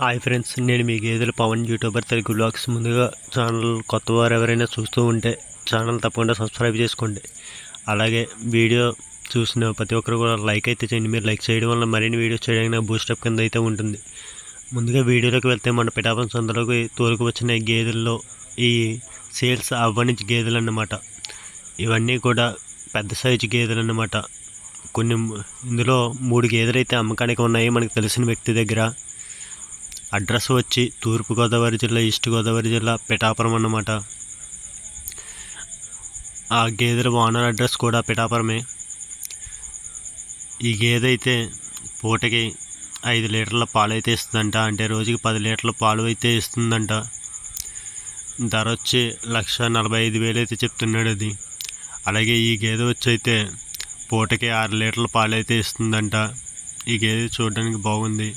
Hi friends నేను మీ Gedela Pavan YouTuber Telugu blogs ముందుగా ఛానల్ కొత్త వారు ఎవరైనా చూస్తూ ఉంటే ఛానల్ తప్పకుండా సబ్స్క్రైబ్ చేసుకోండి. అలాగే వీడియో చూసిన ప్రతి ఒక్కరు కూడా లైక్ అయితే చేయండి. మీరు లైక్ చేయడం వల్ల మరిన్ని వీడియోస్ చేయడానికి నాకు బూస్టప్ కింద అయితే ఉంటుంది. ముందుగా వీడియోలోకి వెళ్తే మన పిఠాపం సందులోకి తోలుకు వచ్చిన గేదెల్లో ఈ సేల్స్ అవ్వని గేదెలు అన్నమాట ఇవన్నీ కూడా పెద్ద సైజు గేదెలు అన్నమాట కొన్ని ఇందులో మూడు గేదెలు అయితే అమ్మకానికి ఉన్నాయి. మనకు తెలిసిన వ్యక్తి దగ్గర అడ్రస్ వచ్చి తూర్పుగోదావరి జిల్లా ఈస్ట్ గోదావరి జిల్లా పిఠాపురం అన్నమాట. ఆ గేదెల ఓనర్ అడ్రస్ కూడా పిఠాపురమే. ఈ గేదె అయితే పూటకి ఐదు లీటర్ల పాలు అయితే ఇస్తుందంట. అంటే రోజుకి పది లీటర్ల పాలు అయితే ఇస్తుందంట. ధర వచ్చి లక్ష నలభై ఐదు వేలు అయితే చెప్తున్నాడు అది. అలాగే ఈ గేదె వచ్చి అయితే పూటకి ఆరు లీటర్ల పాలు అయితే ఇస్తుందంట. ఈ గేదె చూడడానికి బాగుంది.